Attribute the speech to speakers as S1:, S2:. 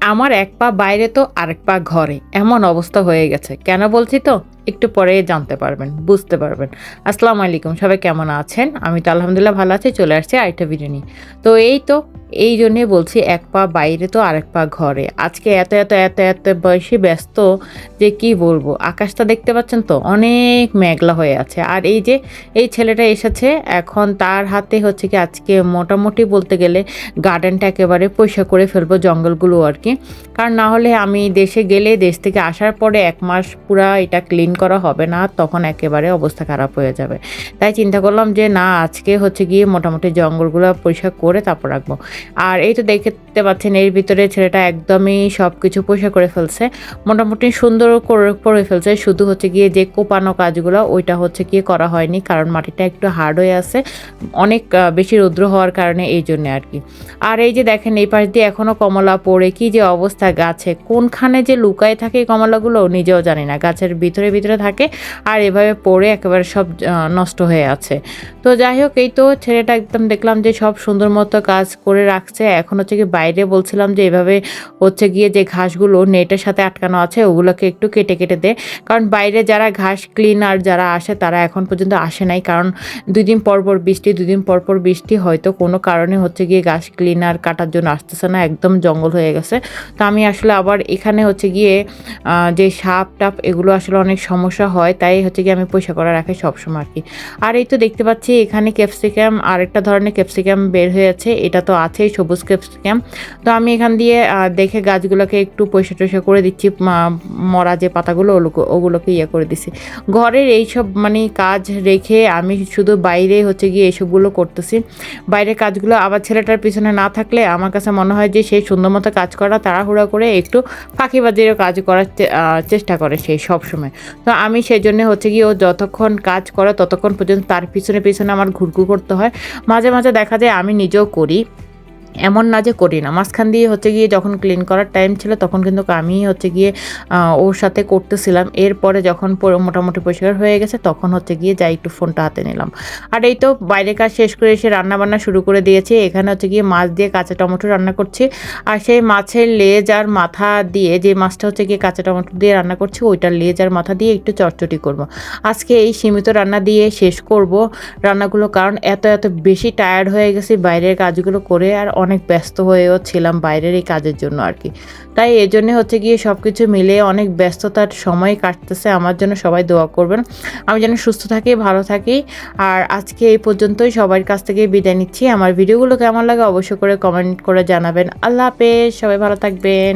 S1: আমার এক পা বাইরে তো আরেক পা ঘরে। এমন অবস্থা হয়ে গেছে। কেন বলছি তো? একটু পরে জানতে পারবেন, বুঝতে পারবেন। আসসালামু আলাইকুম, সবাই কেমন আছেন? আমি তো আলহামদুলিল্লাহ ভালো আছি, চলে আসছি আরেকটা বিরিয়ানি তো এই তো এই জন্যে বলছি এক পা বাইরে তো আরেক পা ঘরে। আজকে এত এত এত এত বেশি ব্যস্ত, যে কি বলব? আকাশটা দেখতে পাচ্ছেন তো? অনেক মেঘলা হয়ে আছে। আর এই যে, এই ছেলেটা এসেছে, এখন তার হাতে হচ্ছে কি আজকে মোটামুটি বলতে গেলে গার্ডেনটা একেবারে পয়সা করে ফেলব জঙ্গলগুলো আর কি। কারণ না হলে আমি দেশে গেলে, দেশ থেকে আসার পরে এক মাস পুরা এটা ক্লিন করা হবে না, তখন একেবারে অবস্থা খারাপ হয়ে যাবে। তাই চিন্তা করলাম যে না, আজকে হচ্ছে গিয়ে মোটামুটি জঙ্গলগুলো পরিষ্কার করে তারপর রাখব। আর এই তো দেখতে পাচ্ছেন, এর ভিতরে ছেলেটা একদমই সব কিছু পরিষ্কার করে ফেলছে, মোটামুটি সুন্দর করে করে ফেলছে। শুধু হচ্ছে গিয়ে যে কোপানো কাজগুলো, ওইটা হচ্ছে গিয়ে করা হয়নি, কারণ মাটিটা একটু হার্ড হয়ে আছে, অনেক বেশি রৌদ্র হওয়ার কারণে এই জন্য আর কি। আর এই যে দেখেন, এই পাশ দিয়ে এখনও কমলা পড়ে, কি যে অবস্থা গাছে, কোনখানে যে লুকায় থাকে এই কমলাগুলো নিজেও জানি না, গাছের ভিতরে ভিতরে থাকে, আর এভাবে পড়ে একেবারে সব নষ্ট হয়ে আছে। তো যাই হোক, এই তো ছেলেটা একদম দেখলাম যে সব সুন্দর মতো কাজ করে রাখছে। এখন হচ্ছে কি বাইরে বলছিলাম যে এভাবে হচ্ছে গিয়ে যে ঘাসগুলো নেটের সাথে আটকানো আছে, ওগুলোকে একটু কেটে কেটে দে। কারণ বাইরে যারা ঘাস ক্লিনার যারা আসে, তারা এখন পর্যন্ত আসে নাই। কারণ দুই দিন পর পর বৃষ্টি, দুই দিন পর পর বৃষ্টি, হয়তো কোনো কারণে হচ্ছে গিয়ে ঘাস ক্লিনার কাটার জন্য আসতেছে না, একদম জঙ্গল হয়ে গেছে। তো আমি আসলে আবার এখানে হচ্ছে গিয়ে যে সাপ টাপ, এগুলো আসলে অনেক সমস্যা হয়। তাই হচ্ছে গিয়ে আমি পয়সা করা রাখি সবসময় আর কি। আর এই তো দেখতে পাচ্ছি এখানে ক্যাপসিকাম, আরেকটা ধরনের ক্যাপসিকাম বের হয়ে হয়েছে এটা তো আছেই সবুজ ক্যাপসিকাম তো আমি এখান দিয়ে দেখে গাছগুলোকে একটু পয়সা টয়সা করে দিচ্ছি মরা যে পাতাগুলো ওগুলো ওগুলোকে ইয়ে করে দিচ্ছি ঘরের এইসব মানে কাজ রেখে আমি শুধু বাইরে হচ্ছে গিয়ে এইসবগুলো করতেছি। বাইরের কাজগুলো আবার ছেলেটার পিছনে না থাকলে আমার কাছে মনে হয় যে সেই সুন্দর মতো কাজ করা, তাড়াহুড়া করে একটু ফাঁকিবাজিরও কাজ করার চেষ্টা করে সেই সব সময় তো আমি সেই জন্য হচ্ছে গিয়ে ও যতক্ষণ কাজ করে ততক্ষণ পর্যন্ত তার পিছনে পিছনে আমার ঘুরঘুর করতে হয়। মাঝে মাঝে দেখা যায় আমি নিজেও করি। এমন না যে করি না মাঝখান দিয়ে হচ্ছে গিয়ে যখন ক্লিন করার টাইম ছিল, তখন কিন্তু আমি হচ্ছে গিয়ে ওর সাথে করতেছিলাম। এরপরে যখন মোটামুটি পরিষ্কার হয়ে গেছে, তখন হচ্ছে গিয়ে যাই একটু ফোনটা হাতে নিলাম। আর এই তো বাইরে কাজ শেষ করে এসে রান্না বান্না শুরু করে দিয়েছি। এখানে হচ্ছে গিয়ে মাছ দিয়ে কাঁচা টমেটো রান্না করছি। আর সেই মাছের লেজ আর মাথা দিয়ে যে মাছটা হচ্ছে গিয়ে কাঁচা টমেটো দিয়ে রান্না করছি ওইটার লেজ আর মাথা দিয়ে একটু চটচটি করব। আজকে এই সীমিত রান্না দিয়ে শেষ করব রান্নাগুলো, কারণ এত এত বেশি টায়ার্ড হয়ে গেছি বাইরের কাজগুলো করে। আর অনেক ব্যস্ত হয়েও ছিলাম বাইরের এই কাজের জন্য আর কি। তাই এই জন্যে হচ্ছে গিয়ে সব কিছু মিলে অনেক ব্যস্ততার সময় কাটতেছে। আমার জন্য সবাই দোয়া করবেন। আমি যেন সুস্থ থাকি, ভালো থাকি। আর আজকে এই পর্যন্তই। সবার কাছ থেকে বিদায় নিচ্ছি। আমার ভিডিওগুলো কেমন লাগে অবশ্যই করে কমেন্ট করে জানাবেন। আল্লাহ হাফেজ। সবাই ভালো থাকবেন।